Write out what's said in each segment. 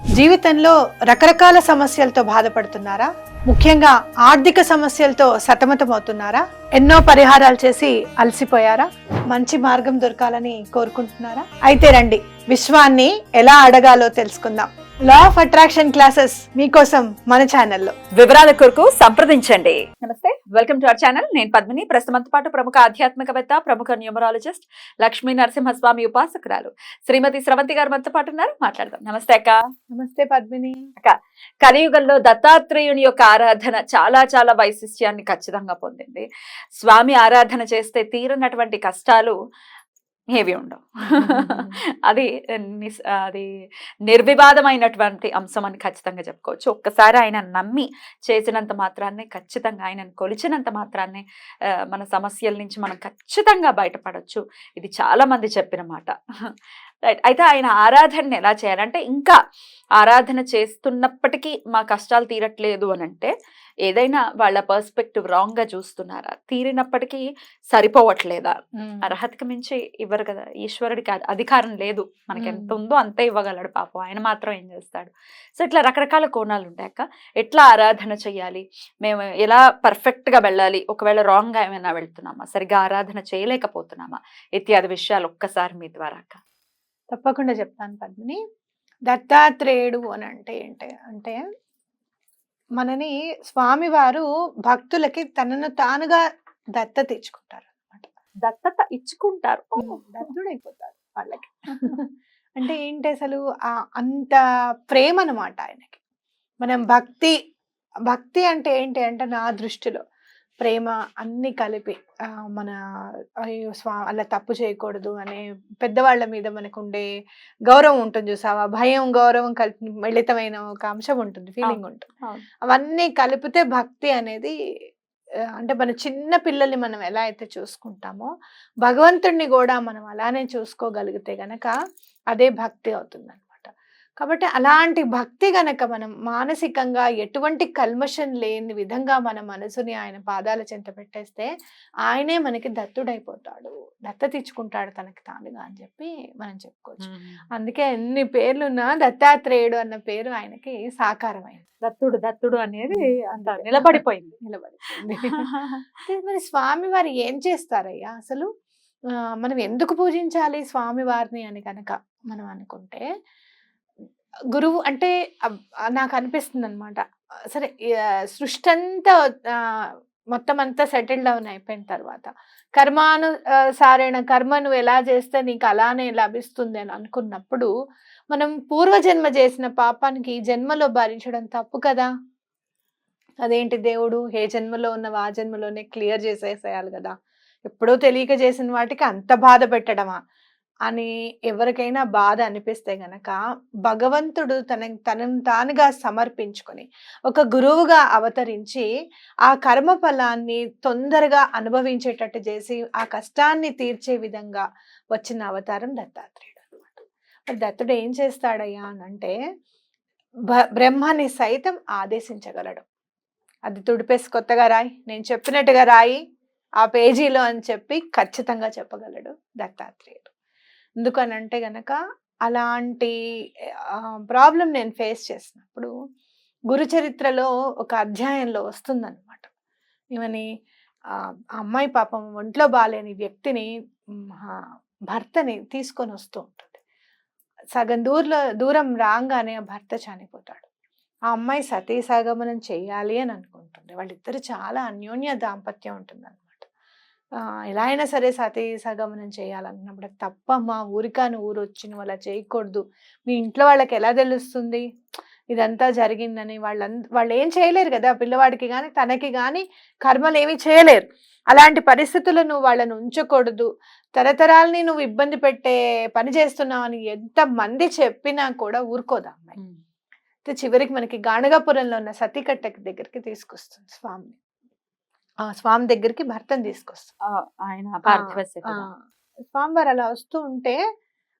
జీవితంలో రకరకాల సమస్యలతో బాధపడుతున్నారా? ముఖ్యంగా ఆర్థిక సమస్యలతో సతమతమవుతున్నారా? ఎన్నో పరిహారాలు చేసి అలసిపోయారా? మంచి మార్గం దొరకాలని కోరుకుంటున్నారా? అయితే రండి విశ్వాన్ని ఎలా అడగాలో తెలుసుకుందాం. లా ఆఫ్ అట్రాక్షన్ క్లాసెస్ మీకోసం మన ఛానల్లో వివరాల కొరకు సంప్రదించండి. నమస్తే వెల్కమ్ టు అవర్ ఛానల్ నేను పద్మిని ప్రస్తుతంతో పాటు ప్రముఖ ఆధ్యాత్మికవేత్త ప్రముఖ న్యూమరాలజిస్ట్ లక్ష్మీ నరసింహస్వామి ఉపాసకురాలు శ్రీమతి స్రవంతి గారు మనతో పాటు ఉన్నారు. మాట్లాడదాం. నమస్తే అక్క. నమస్తే పద్మిని. కలియుగంలో దత్తాత్రేయుని యొక్క ఆరాధన చాలా చాలా వైశిష్ట్యాన్ని ఖచ్చితంగా పొందింది. స్వామి ఆరాధన చేస్తే తీరనటువంటి కష్టాలు ఏవి ఉండవు. అది నిస్- అది నిర్వివాదమైనటువంటి అంశం అని ఖచ్చితంగా చెప్పుకోవచ్చు. ఒక్కసారి ఆయన నమ్మి చేసినంత మాత్రాన్నే ఖచ్చితంగా ఆయనను కొలిచినంత మాత్రాన్నే మన సమస్యల నుంచి మనం ఖచ్చితంగా బయటపడవచ్చు ఇది చాలా మంది చెప్పిన మాట. రైట్. అయితే ఆయన ఆరాధనని ఎలా చేయాలంటే ఇంకా ఆరాధన చేస్తున్నప్పటికీ మా కష్టాలు తీరట్లేదు అని అంటే ఏదైనా వాళ్ళ పర్స్పెక్టివ్ రాంగ్గా చూస్తున్నారా? తీరినప్పటికీ సరిపోవట్లేదా? అర్హతకు మించి ఇవ్వరు కదా! ఈశ్వరుడికి అధి- అధికారం లేదు. మనకి ఎంత. ఉందో అంతే ఇవ్వగలడు పాపం. ఆయన మాత్రం ఏం చేస్తాడు? సో ఇట్లా రకరకాల కోణాలు ఉంటాయి అక్క. ఎట్లా ఆరాధన చేయాలి? మేము ఎలా పర్ఫెక్ట్గా వెళ్ళాలి? ఒకవేళ రాంగ్గా ఏమైనా వెళ్తున్నామా? సరిగా ఆరాధన చేయలేకపోతున్నామా? ఇత్యాది విషయాలు ఒక్కసారి మీ ద్వారా అక్క. తప్పకుండా చెప్తాను పద్మిని. దత్తాత్రేయుడు అని అంటే ఏంటి? అంటే మనని స్వామివారు భక్తులకి తనను తానుగా దత్త తెచ్చుకుంటారు అనమాట దత్తత ఇచ్చుకుంటారు. దత్తుడైపోతారు వాళ్ళకి. అంటే ఏంటి అసలు ఆ అంత ప్రేమ అనమాట ఆయనకి. మనం భక్తి భక్తి అంటే ఏంటి అంటే నా దృష్టిలో ప్రేమ అన్ని కలిపి మన అయ్యో స్వా అలా తప్పు చేయకూడదు అనే పెద్దవాళ్ళ మీద మనకు ఉండే గౌరవం ఉంటుంది చూసావా? భయం గౌరవం కలిపి మిళితమైన ఒక అంశం ఉంటుంది ఫీలింగ్ ఉంటుంది. అవును. అవన్నీ కలిపితే భక్తి అనేది అంటే మన చిన్న పిల్లల్ని మనం ఎలా అయితే చూసుకుంటామో భగవంతుడిని కూడా మనం అలానే చూసుకోగలిగితే గనక అదే భక్తి అవుతుంది అనమాట కాబట్టి అలాంటి భక్తి గనక మనం మానసికంగా ఎటువంటి కల్మషం లేని విధంగా మన మనసుని ఆయన పాదాల చెంత పెట్టేస్తే ఆయనే మనకి దత్తుడైపోతాడు. దత్త తెచ్చుకుంటాడు తనకి తానుగా అని చెప్పి మనం చెప్పుకోవచ్చు. అందుకే ఎన్ని పేర్లున్నా దత్తాత్రేయుడు అన్న పేరు ఆయనకి సాకారమైంది. దత్తుడు దత్తుడు అనేది అంత. నిలబడిపోయింది. నిలబడిపోయింది. అంటే మరి స్వామి వారు ఏం చేస్తారయ్యా? అసలు మనం ఎందుకు పూజించాలి స్వామి వారిని అని కనుక మనం అనుకుంటే గురువు అంటే అబ్- నాకు అనిపిస్తుంది అనమాట సరే సృష్టి అంతా మొత్తం అంతా సెటిల్ డౌన్ అయిపోయిన తర్వాత కర్మాను సారైన కర్మ నువ్వు ఎలా చేస్తే నీకు అలానే లభిస్తుంది అని అనుకున్నప్పుడు మనం పూర్వజన్మ చేసిన పాపానికి జన్మలో భరించడం తప్పు కదా? అదేంటి దేవుడు? ఏ జన్మలో ఉన్నవి ఆ జన్మలోనే క్లియర్ చేసేసేయాలి కదా? ఎప్పుడో తెలియక చేసిన వాటికి అంత బాధ పెట్టడమా? అని ఎవరికైనా బాధ అనిపిస్తే గనక భగవంతుడు తన తనను తానుగా సమర్పించుకొని ఒక గురువుగా అవతరించి ఆ కర్మ ఫలాన్ని తొందరగా అనుభవించేటట్టు చేసి ఆ కష్టాన్ని తీర్చే విధంగా వచ్చిన అవతారం దత్తాత్రేయుడు అనమాట మరి దత్తుడు ఏం చేస్తాడయ్యా అని అంటే బ- బ్రహ్మని సైతం ఆదేశించగలడు. అది తుడిపేసి కొత్తగా రాయి నేను చెప్పినట్టుగా రాయి ఆ పేజీలో అని చెప్పి ఖచ్చితంగా చెప్పగలడు దత్తాత్రేయుడు. ఎందుకనంటే గనక అలాంటి ప్రాబ్లం నేను ఫేస్ చేసినప్పుడు గురు చరిత్రలో ఒక అధ్యాయంలో వస్తుందన్నమాట. ఈమెని అమ్మాయి పాపం ఒంట్లో బాలేని వ్యక్తిని భర్తని తీసుకొని వస్తూ ఉంటుంది. సగం దూరంలో దూరం రాగానే ఆ భర్త చనిపోతాడు. ఆ అమ్మాయి సతీ సగమనం చేయాలి అని అనుకుంటుంది. వాళ్ళిద్దరు చాలా అన్యోన్య దాంపత్యం ఉంటుంది అనమాట ఎలా అయినా సరే సతీ సగమనం చేయాలన్నప్పుడు అది తప్పమ్మా ఊరికాని ఊరు వచ్చి నువ్వు అలా చేయకూడదు. మీ ఇంట్లో వాళ్ళకి ఎలా తెలుస్తుంది? ఇదంతా జరిగిందని వాళ్ళ వాళ్ళు ఏం చేయలేరు కదా పిల్లవాడికి కానీ తనకి కానీ కర్మలు ఏమీ చేయలేరు. అలాంటి పరిస్థితుల్లో నువ్వు వాళ్ళని ఉంచకూడదు. తరతరాల్ని నువ్వు ఇబ్బంది పెట్టే పని చేస్తున్నావని ఎంత మంది చెప్పినా కూడా ఊరుకోదా అమ్మాయి. అయితే చివరికి మనకి గాణగాపురంలో ఉన్న సతీకట్ట దగ్గరికి తీసుకొస్తుంది స్వామిని స్వామి దగ్గరికి భర్తను ఆయన ఆ, శరీరం. స్వామివారు అలా వస్తూ ఉంటే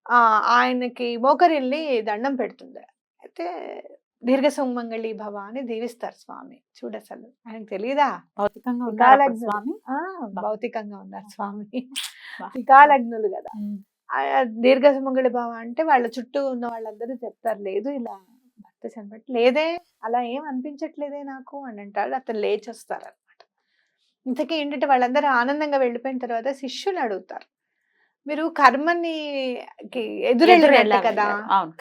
ఆ! ఆయనకి మోకరిల్లి దండం పెడుతుంది అయితే దీర్ఘ సుమంగళి భవ అని దీవిస్తారు స్వామి చూడు అసలు ఆయనకు తెలియదా భౌతికంగా. స్వామి? ఆ! భౌతికంగా ఉన్నారు స్వామి. వికాలజ్ఞులు కదా! ఉమ్. ఆ దీర్ఘ సుమంగళి భావ అంటే వాళ్ళ చుట్టూ ఉన్న వాళ్ళందరూ చెప్తారు లేదు ఇలా భర్త చనిపెట్టి లేదే అలా ఏం అనిపించట్లేదే నాకు అని అంటాడు అతను లేచి వస్తారు ఇంతకీ ఏంటంటే వాళ్ళందరూ ఆనందంగా వెళ్ళిపోయిన తర్వాత శిష్యులు అడుగుతారు మీరు కర్మని ఎదురెళ్ళినట్టు. కదా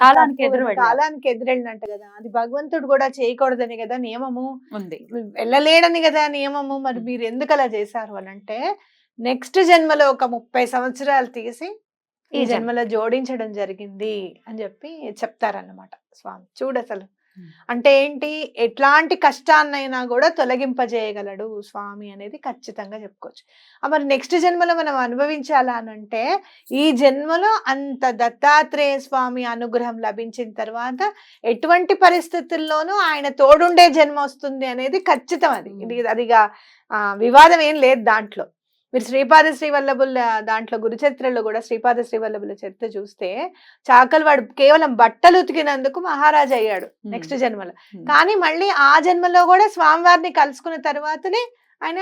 కాలానికి. కాలానికి ఎదురెళ్ళినట్టు కదా అది భగవంతుడు కూడా చేయకూడదని కదా నియమము ఉంది వెళ్ళలేడని కదా నియమము మరి. మీరు ఎందుకు అలా చేశారు అని అంటే నెక్స్ట్ జన్మలో ఒక ముప్పై సంవత్సరాలు తీసి ఈ ఈ జన్మ. జన్మలో జోడించడం జరిగింది అని చెప్పి చెప్తారన్నమాట స్వామి చూడు అసలు. అంటే ఏంటి? ఎట్లాంటి కష్టాన్నైనా కూడా తొలగింపజేయగలడు స్వామి అనేది ఖచ్చితంగా చెప్పుకోవచ్చు. మరి నెక్స్ట్ జన్మలో మనం అనుభవించాలా అని అంటే ఈ జన్మలో అంత దత్తాత్రేయ స్వామి అనుగ్రహం లభించిన తర్వాత ఎటువంటి పరిస్థితుల్లోనూ ఆయన తోడుండే జన్మ వస్తుంది అనేది ఖచ్చితం అది. ఇది అదిగా వివాదం ఏం లేదు దాంట్లో. మీరు శ్రీపాద శ్రీవల్లభుల దాంట్లో గురుచరిత్రలో కూడా శ్రీపాద శ్రీవల్లభుల చరిత్ర చూస్తే చాకలి వాడు కేవలం బట్టలు ఉతికినందుకు మహారాజా అయ్యాడు. నెక్స్ట్ జన్మలో. కానీ మళ్ళీ ఆ జన్మలో కూడా స్వామివారిని కలుసుకున్న తర్వాతనే ఆయన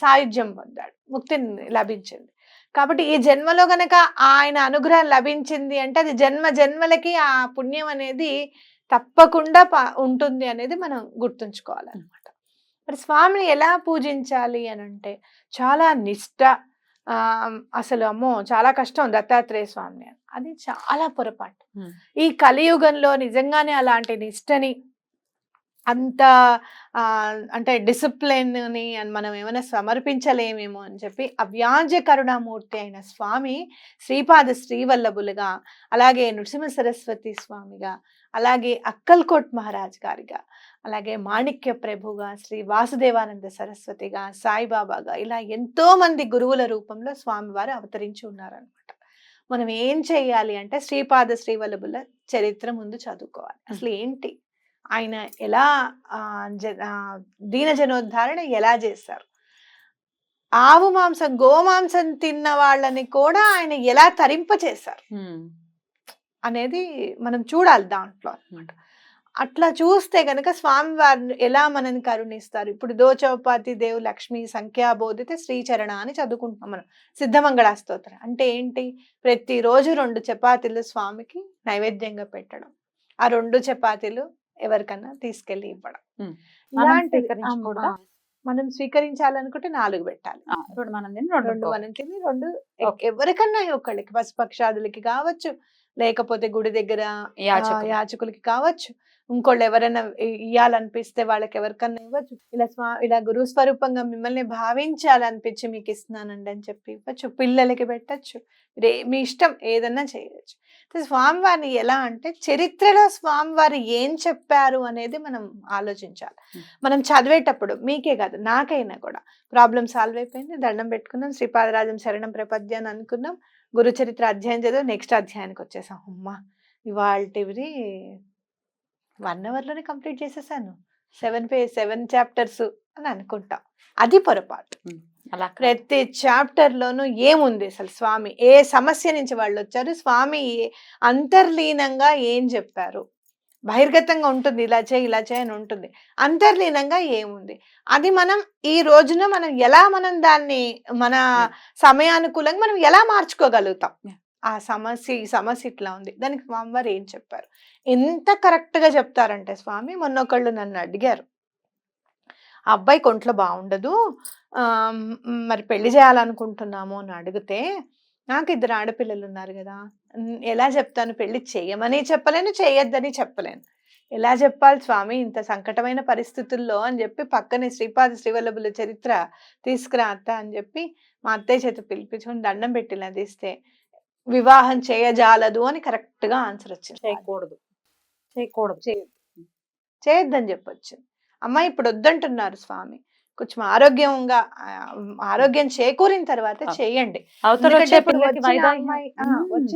సాయుధ్యం పొందాడు ముక్తిని లభించింది కాబట్టి ఈ జన్మలో గనక ఆయన అనుగ్రహం లభించింది అంటే అది జన్మ జన్మలకి ఆ పుణ్యం అనేది తప్పకుండా ఉంటుంది అనేది మనం గుర్తుంచుకోవాలన్నమాట మరి స్వామిని ఎలా పూజించాలి అని అంటే చాలా నిష్ట అసలు అమ్మో చాలా కష్టం దత్తాత్రేయ స్వామిని. అది చాలా పొరపాటు. ఈ కలియుగంలో నిజంగానే అలాంటి నిష్టని అంత అంటే డిసిప్లిన్ని అని మనం ఏమైనా సమర్పించలేమేమో అని చెప్పి అవ్యాజ కరుణామూర్తి అయిన స్వామి శ్రీపాద శ్రీవల్లభులుగా అలాగే నృసింహ సరస్వతి స్వామిగా అలాగే అక్కల్కోట్ మహారాజ్ గారిగా అలాగే మాణిక్య ప్రభుగా శ్రీ వాసుదేవానంద సరస్వతిగా సాయిబాబాగా ఇలా ఎంతో మంది గురువుల రూపంలో స్వామివారు అవతరించి ఉన్నారనమాట మనం ఏం చేయాలి అంటే శ్రీపాద శ్రీవల్లభుల చరిత్ర ముందు చదువుకోవాలి. అసలు ఏంటి? ఆయన ఎలా దీన జనోద్ధారణ ఎలా చేస్తారు ఆవు మాంసం గోమాంసం తిన్న వాళ్ళని కూడా ఆయన ఎలా తరింప చేశారు. అనేది మనం చూడాలి దాంట్లో అన్నమాట. అట్లా చూస్తే గనక స్వామివారిని ఎలా మనని కరుణిస్తారు ఇప్పుడు దోచౌపాతి దేవు లక్ష్మి సంఖ్యాబోధిత శ్రీచరణ అని చదువుకుంటున్నాం మనం సిద్ధమంగళ స్తోత్రం అంటే ఏంటి ప్రతిరోజు రెండు చపాతీలు స్వామికి నైవేద్యంగా పెట్టడం ఆ రెండు చపాతీలు ఎవరికన్నా తీసుకెళ్ళి ఇవ్వడం ఉమ్. మనం స్వీకరించాలనుకుంటే నాలుగు పెట్టాలి రెండు మనం తిని రెండు. మనం తిని రెండు. ఎవరికన్నా ఒకళ్ళకి పశుపక్షాదులకి కావచ్చు లేకపోతే గుడి దగ్గర. యాచకులకి కావచ్చు ఇంకోళ్ళు ఎవరైనా ఇ- ఇయ్యాలనిపిస్తే వాళ్ళకి ఎవరికన్నా ఇవ్వచ్చు. ఇలా స్వా ఇలా గురు స్వరూపంగా మిమ్మల్ని భావించాలనిపించి మీకు ఇస్తున్నానండి అని చెప్పి ఇవ్వచ్చు. పిల్లలకి పెట్టచ్చు. రే మీ ఇష్టం ఏదన్నా చేయవచ్చు స్వామివారిని ఎలా అంటే చరిత్రలో స్వామివారు ఏం చెప్పారు అనేది మనం ఆలోచించాలి. మనం చదివేటప్పుడు మీకే కాదు నాకైనా కూడా ప్రాబ్లం సాల్వ్ అయిపోయింది. దండం పెట్టుకున్నాం. శ్రీపాదరాజం శరణం ప్రపద్యాన్ని అనుకున్నాం. గురు చరిత్ర అధ్యాయం చదివి నెక్స్ట్ అధ్యాయానికి వచ్చేసాం. అమ్మా! ఇవాళవి వన్ అవర్లోనే కంప్లీట్ చేసేసాను. సెవెన్ పే సెవెన్ చాప్టర్స్ అని అనుకుంటాం. అది పొరపాటు. అలా. ప్రతి చాప్టర్ లోనూ ఏముంది అసలు స్వామి? ఏ సమస్య నుంచి వాళ్ళు వచ్చారు? స్వామి అంతర్లీనంగా ఏం చెప్పారు? బహిర్గతంగా ఉంటుంది ఇలా చేయి ఇలా చేయి అని ఉంటుంది. అంతర్లీనంగా ఏముంది? అది మనం ఈ రోజున మనం ఎలా మనం దాన్ని మన సమయానుకూలంగా మనం ఎలా మార్చుకోగలుగుతాం. ఆ సమస్య ఈ సమస్య ఇట్లా ఉంది. దానికి స్వామివారు ఏం చెప్పారు? ఎంత కరెక్ట్గా చెప్తారంటే స్వామి మొన్న ఒకళ్ళు నన్ను అడిగారు. అబ్బాయి కొంట్లో బాగుండదు. మరి పెళ్ళి చేయాలనుకుంటున్నాము అని అడిగితే నాకు ఇద్దరు ఆడపిల్లలు ఉన్నారు కదా. ఎలా చెప్తాను? పెళ్ళి చేయమని చెప్పలేను చేయొద్దని చెప్పలేను. ఎలా చెప్పాలి స్వామి? ఇంత సంకటమైన పరిస్థితుల్లో అని చెప్పి పక్కనే శ్రీపాద శ్రీవల్లభుల చరిత్ర తీసుకురా అత్త అని చెప్పి మా అత్తయ్య చేత పిలిపించుకొని దండం పెట్టి తీస్తే వివాహం చేయజాలదు అని కరెక్ట్గా ఆన్సర్ వచ్చింది. చేయకూడదు. చేయకూడదు. చేయొద్దని చెప్పొచ్చు. అమ్మ ఇప్పుడు వద్దంటున్నారు స్వామి. కొంచెం ఆరోగ్యంగా ఆరోగ్యం చేకూరిన తర్వాత. చేయండి. వచ్చిన. అమ్మాయి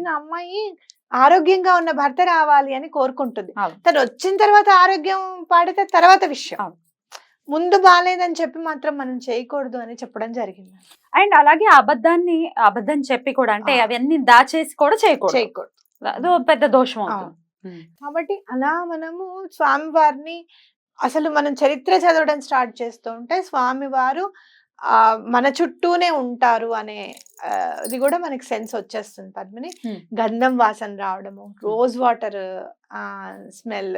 అమ్మాయి ఆరోగ్యంగా ఉన్న భర్త రావాలి అని కోరుకుంటుంది. తను వచ్చిన తర్వాత ఆరోగ్యం పాడితే తర్వాత విషయం. ముందు బాగాలేదని చెప్పి మాత్రం మనం చేయకూడదు అని చెప్పడం జరిగింది. అండ్ అలాగే అబద్ధాన్ని అబద్ధం చెప్పి కూడా అంటే. అవన్నీ దాచేసి కూడా చేయకూడదు. చేయకూడదు. అదో పెద్ద దోషం అవుతుంది. కాబట్టి అలా మనము స్వామివారిని అసలు మనం చరిత్ర చదవడం స్టార్ట్ చేస్తూ ఉంటే స్వామివారు ఆ మన చుట్టూనే ఉంటారు అనే ఇది కూడా మనకి సెన్స్ వచ్చేస్తుంది పద్మిని. గంధం వాసన రావడము రోజ్ వాటర్ ఆ స్మెల్.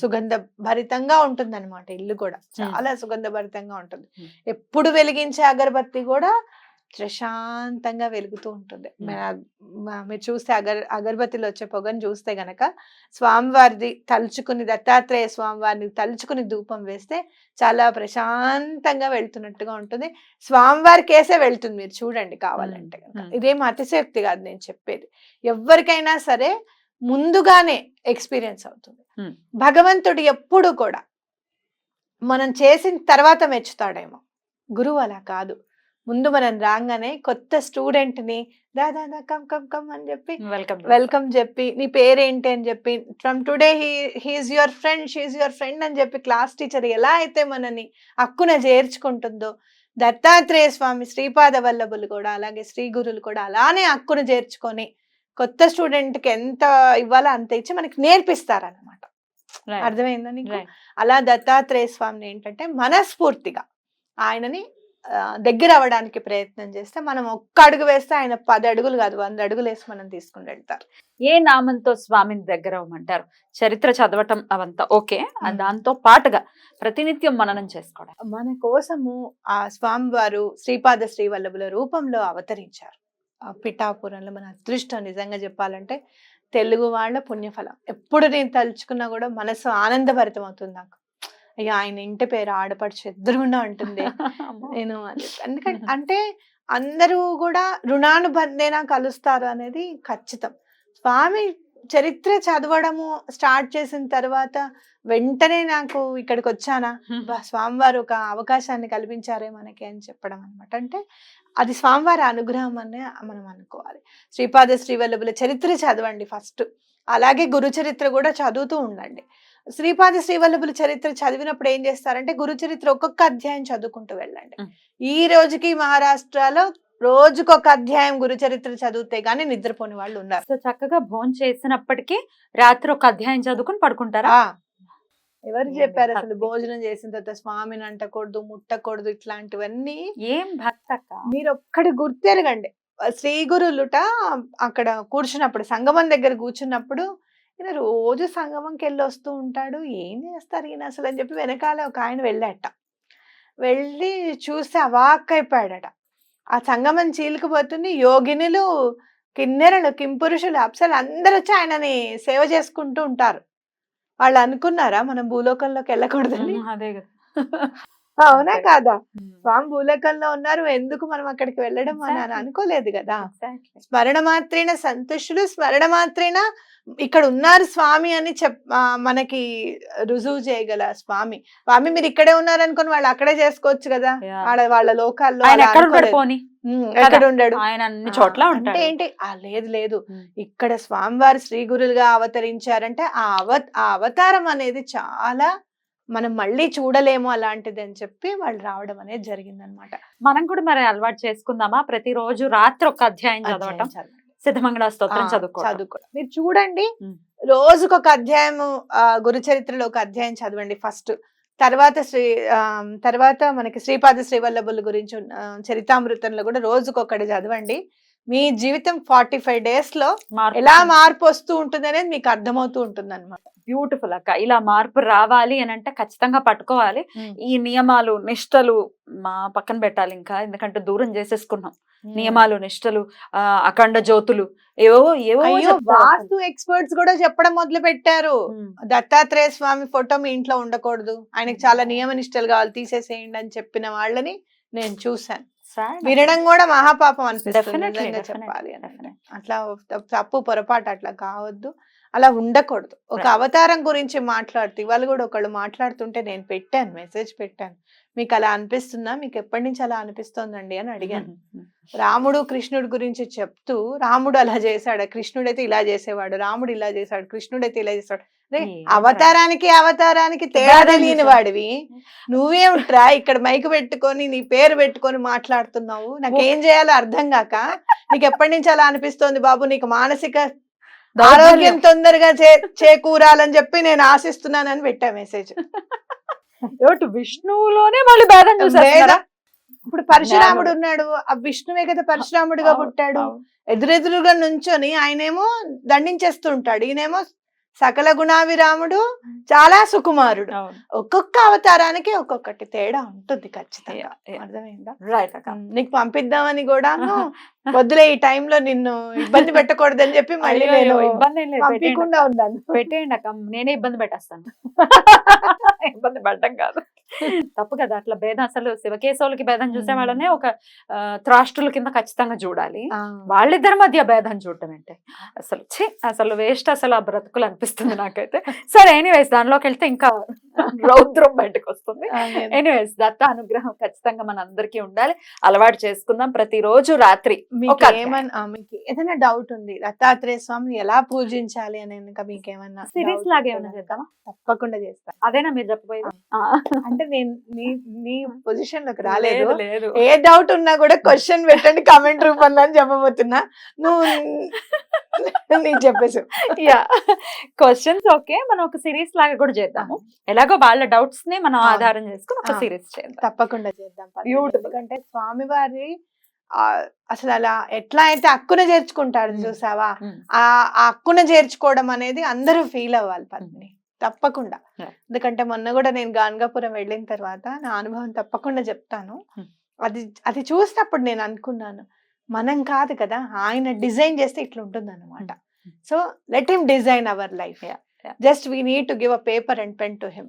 సుగంధ భరితంగా ఉంటుంది అనమాట ఇల్లు కూడా. చాలా సుగంధ భరితంగా ఉంటుంది ఎప్పుడు వెలిగించే అగరబత్తి కూడా ప్రశాంతంగా వెలుగుతూ ఉంటుంది. మీరు చూస్తే అగర్ అగరబత్తిలో వచ్చే పొగను చూస్తే గనక స్వామివారిది తలుచుకుని దత్తాత్రేయ స్వామివారిని తలుచుకుని ధూపం వేస్తే చాలా ప్రశాంతంగా వెళ్తున్నట్టుగా ఉంటుంది. స్వామివారి కేసే వెళ్తుంది మీరు చూడండి కావాలంటే. ఇదేం అతిశక్తి కాదు నేను చెప్పేది. ఎవరికైనా సరే ముందుగానే ఎక్స్పీరియన్స్ అవుతుంది. భగవంతుడు ఎప్పుడు కూడా మనం చేసిన తర్వాత మెచ్చుతాడేమో. గురువు అలా కాదు. ముందు మనం రాగానే కొత్త స్టూడెంట్ని దా దా దా కమ్ కమ్ కమ్ అని చెప్పి వెల్కమ్ వెల్కమ్ చెప్పి నీ పేరేంటి అని చెప్పి from today he he's your friend she's your friend అని చెప్పి క్లాస్ టీచర్ ఎలా అయితే మనని అక్కున చేర్చుకుంటుందో దత్తాత్రేయ స్వామి శ్రీపాద వల్లభులు కూడా అలాగే శ్రీ గురులు కూడా అలానే అక్కున చేర్చుకొని కొత్త స్టూడెంట్కి ఎంత ఇవ్వాలో అంత ఇచ్చి మనకి నేర్పిస్తారన్నమాట. అర్థమైందా నీకు. అలా దత్తాత్రేయ స్వామిని ఏంటంటే మనస్ఫూర్తిగా ఆయనని దగ్గర అవ్వడానికి ప్రయత్నం చేస్తే మనం ఒక్క అడుగు వేస్తే ఆయన పది అడుగులు కాదు వంద అడుగులు వేసి మనం తీసుకుని వెళ్తారు. ఏ నామంతో స్వామిని దగ్గర అవ్వమంటారు చరిత్ర చదవటం అవంతా ఓకే. దాంతో పాటుగా ప్రతినిత్యం మననం చేసుకోవడం. మన కోసము ఆ స్వామివారు శ్రీపాద శ్రీవల్లభుల రూపంలో అవతరించారు. ఆ పిఠాపురంలో మన అదృష్టం నిజంగా చెప్పాలంటే తెలుగు వాళ్ళ పుణ్యఫలం. ఎప్పుడు నేను తలుచుకున్నా కూడా మనసు ఆనందభరితం అవుతుంది నాకు. అయ్యా! ఆయన ఇంటి పేరు ఆడపడుచు ఎదురుగుండా ఉంటుంది నేను. ఎందుకంటే అంటే అందరూ కూడా రుణానుబంధేన కలుస్తారు అనేది ఖచ్చితం. స్వామి చరిత్ర చదవడము స్టార్ట్ చేసిన తర్వాత వెంటనే నాకు ఇక్కడికి వచ్చానా? స్వామివారు ఒక అవకాశాన్ని కల్పించారే మనకి అని చెప్పడం అనమాట అంటే అది స్వామివారి అనుగ్రహం అనే మనం అనుకోవాలి. శ్రీపాద శ్రీవల్లభుల చరిత్ర చదవండి ఫస్ట్. అలాగే గురు చరిత్ర కూడా చదువుతూ ఉండండి. శ్రీపాద శ్రీవల్లభుల చరిత్ర చదివినప్పుడు ఏం చేస్తారంటే గురు చరిత్ర ఒక్కొక్క అధ్యాయం చదువుకుంటూ వెళ్ళండి. ఈ రోజుకి మహారాష్ట్రలో రోజుకొక అధ్యాయం గురు చరిత్ర చదివితే గానీ నిద్రపోని వాళ్ళు ఉన్నారు. సో చక్కగా భోజనం చేసినప్పటికీ రాత్రి ఒక అధ్యాయం చదువుకుని పడుకుంటారా? ఎవరు చెప్పారు అసలు. భోజనం చేసిన తర్వాత స్వామిని అంటకూడదు ముట్టకూడదు ఇట్లాంటివన్నీ? ఏం భక్తక్క మీరు ఒక్కటి గుర్తెరగండి. శ్రీ గురులుట అక్కడ కూర్చున్నప్పుడు సంగమం దగ్గర కూర్చున్నప్పుడు ఈయన రోజు సంగమంకి వెళ్ళి వస్తూ ఉంటాడు. ఏం చేస్తారు ఈయన అసలు అని చెప్పి వెనకాల ఒక ఆయన వెళ్ళాట. వెళ్ళి చూస్తే అవాక్ అయిపోయాడట. ఆ సంగమం చీలుకుపోతుంది యోగినులు కిన్నెరలు కింపురుషులు అప్సలు అందరూ వచ్చి ఆయనని సేవ చేసుకుంటూ ఉంటారు. వాళ్ళు అనుకున్నారా మనం భూలోకంలోకి వెళ్ళకూడదని? అదే కదా. అవునా కాదా. స్వామి భూలోకంలో ఉన్నారు ఎందుకు మనం అక్కడికి వెళ్ళడం అని. అనుకోలేదు కదా. స్మరణ మాత్రేన సంతుష్టులు? స్మరణ మాత్రేన ఇక్కడ ఉన్నారు స్వామి అని చెప్ మనకి రుజువు చేయగల స్వామి. స్వామి మీరు ఇక్కడే ఉన్నారు అనుకుని వాళ్ళు అక్కడే చేసుకోవచ్చు కదా. వాళ్ళ వాళ్ళ లోకాల్లో ఎక్కడ ఉండడు ఆయన అన్ని చోట్ల అంటే ఏంటి? ఆ లేదు లేదు. ఇక్కడ స్వామివారు శ్రీ గురులుగా అవతరించారంటే ఆ అవ ఆ అవతారం అనేది చాలా మనం మళ్ళీ చూడలేము అలాంటిది అని చెప్పి వాళ్ళు రావడం అనేది జరిగిందనమాట. మనం కూడా మరి అలవాటు చేసుకుందామా? ప్రతిరోజు రాత్రి ఒక అధ్యాయం చదవటం? సిద్ధమంగళ స్తోత్రం చదువుకోవడం చదువుకోవడం మీరు చూడండి ఉమ్. రోజుకు ఒక అధ్యాయము ఆ, గురు చరిత్రలో ఒక అధ్యాయం చదవండి ఫస్ట్. తర్వాత శ్రీ ఆ, తర్వాత మనకి శ్రీపాద శ్రీవల్లభుల గురించి చరితామృతంలో కూడా రోజుకొకటి చదవండి. మీ జీవితం ఫార్టీ ఫైవ్ డేస్లో ఎలా మార్పు వస్తూ ఉంటుంది అనేది మీకు అర్థమవుతూ ఉంటుంది అనమాట బ్యూటిఫుల్ అక్క. ఇలా మార్పు రావాలి అని అంటే ఖచ్చితంగా పట్టుకోవాలి. ఈ నియమాలు నిష్టలు మా పక్కన పెట్టాలి ఇంకా. ఎందుకంటే దూరం చేసేసుకున్నాం. నియమాలు నిష్టలు అఖండ జ్యోతులు ఏవో ఏవో. వాస్తు ఎక్స్పర్ట్స్ కూడా చెప్పడం మొదలు పెట్టారు. దత్తాత్రేయ స్వామి ఫోటో మీ ఇంట్లో ఉండకూడదు. ఆయనకి చాలా నియమ నిష్టలు కావాలి. తీసేసేయండి అని చెప్పిన వాళ్ళని నేను చూశాను. వినడం కూడా మహాపాపం అనిపిస్తుంది చెప్పాలి. అట్లా తప్పు పొరపాటు అట్లా కావద్దు అలా ఉండకూడదు ఒక. అవతారం గురించి మాట్లాడుతూ ఇవాళ కూడా ఒకళ్ళు మాట్లాడుతుంటే నేను పెట్టాను మెసేజ్ పెట్టాను మీకు అలా అనిపిస్తుందా? మీకు ఎప్పటి నుంచి అలా అనిపిస్తోందండి అని అడిగాను. రాముడు కృష్ణుడి గురించి చెప్తూ రాముడు అలా చేశాడు కృష్ణుడైతే ఇలా చేసేవాడు రాముడు ఇలా చేశాడు కృష్ణుడైతే ఇలా చేశాడు రే, ఏంట్రా? అవతారానికి అవతారానికి తేడా తెలియని. వాడివి నువ్వేమిట్రా ఇక్కడ మైక్ పెట్టుకొని నీ పేరు పెట్టుకొని మాట్లాడుతున్నావు? నాకేం చేయాలో అర్థం కాక నీకు ఎప్పటి నుంచి అలా అనిపిస్తోంది బాబు? నీకు మానసిక ఆరోగ్యం తొందరగా చే- చేకూరాలని చెప్పి నేను ఆశిస్తున్నానని పెట్టా మెసేజ్. ఏమిటి విష్ణువులోనే మళ్ళీ భేదం చూసేస్తున్నారా? ఇప్పుడు పరశురాముడు ఉన్నాడు. ఆ విష్ణువే కదా పరశురాముడిగా పుట్టాడు. ఎదురెదురుగా నుంచొని ఆయనేమో దండించేస్తూ ఉంటాడు ఈయనేమో సకల గుణావిరాముడు చాలా సుకుమారుడు. ఒక్కొక్క అవతారానికి ఒక్కొక్కటి తేడా ఉంటుంది ఖచ్చితంగా. అర్థమైందా? రైట్ అక్క. నీకు పంపిద్దామని కూడా వద్దులే ఈ టైంలో నిన్ను ఇబ్బంది పెట్టకూడదని చెప్పి మళ్ళీ నేను ఇబ్బంది పంపించకుండా ఉన్నాను. పెట్టేయండి అక్క నేనే ఇబ్బంది పెట్టేస్తాను. ఇబ్బంది పడ్డం కాదు. తప్పు కదా అట్లా భేదం అసలు శివకేశవులకి భేదం చూసే వాళ్ళనే ఒక త్రాష్ట్రుల కింద ఖచ్చితంగా చూడాలి. వాళ్ళిద్దరి మధ్య భేదం చూడటం ఏంటి? అసలు ఛీ అసలు వేస్ట్ అసలు ఆ బ్రతుకులు అనిపిస్తుంది నాకైతే. సరే ఎనీవేస్ దానిలోకి వెళ్తే ఇంకా రౌద్రం బయటకు వస్తుంది. ఎనీవేస్ దత్త అనుగ్రహం ఖచ్చితంగా మన అందరికీ ఉండాలి. అలవాటు చేసుకుందాం. ప్రతిరోజు రాత్రి మీకు. ఏమన్నా మీకు ఏదైనా డౌట్ ఉంది దత్తాత్రేయ స్వామిని ఎలా పూజించాలి అని కనుక మీకు ఏమన్నా సిరీస్ లాగా ఏమైనా చేద్దామా? తప్పకుండా చేస్తాను అదేనా మీరు చెప్పబోయేది. అంటే నేను నీ నీ పొజిషన్లోకి రాలేదు. లేదు లేదు. ఏ డౌట్ ఉన్నా కూడా క్వశ్చన్ పెట్టండి కామెంట్ రూపంలో అని చెప్పబోతున్నా. నువ్వు నీకు చెప్పేసి యా. క్వశ్చన్స్ ఓకే మనం ఒక సిరీస్ లాగా కూడా చేద్దాము. ఎలాగో వాళ్ళ డౌట్స్ని మనం. ఆధారం చేసుకుని ఒక. సిరీస్ చేద్దాం. తప్పకుండా చేద్దాం. Beautiful. ఎందుకంటే స్వామివారి అసలు అలా ఎట్లా అయితే అక్కున చేర్చుకుంటాడు. చూసావా. ఆ అక్కున చేర్చుకోవడం అనేది అందరూ ఫీల్ అవ్వాలి పద్మిని. తప్పకుండా. ఎందుకంటే మొన్న కూడా నేను గాన్గాపురం వెళ్ళిన తర్వాత నా అనుభవం తప్పకుండా చెప్తాను. అది అది చూసినప్పుడు నేను అనుకున్నాను మనం కాదు కదా ఆయన డిజైన్ చేస్తే ఇట్లా ఉంటుంది అనమాట. So let him design our life. Just we need to give a paper and pen to him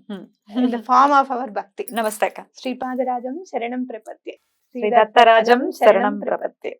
in the form of our bhakti నమస్తే శ్రీపాదరాజం శరణం ప్రపత్తి శ్రీ దత్తరాజం శరణం ప్రపత్తి.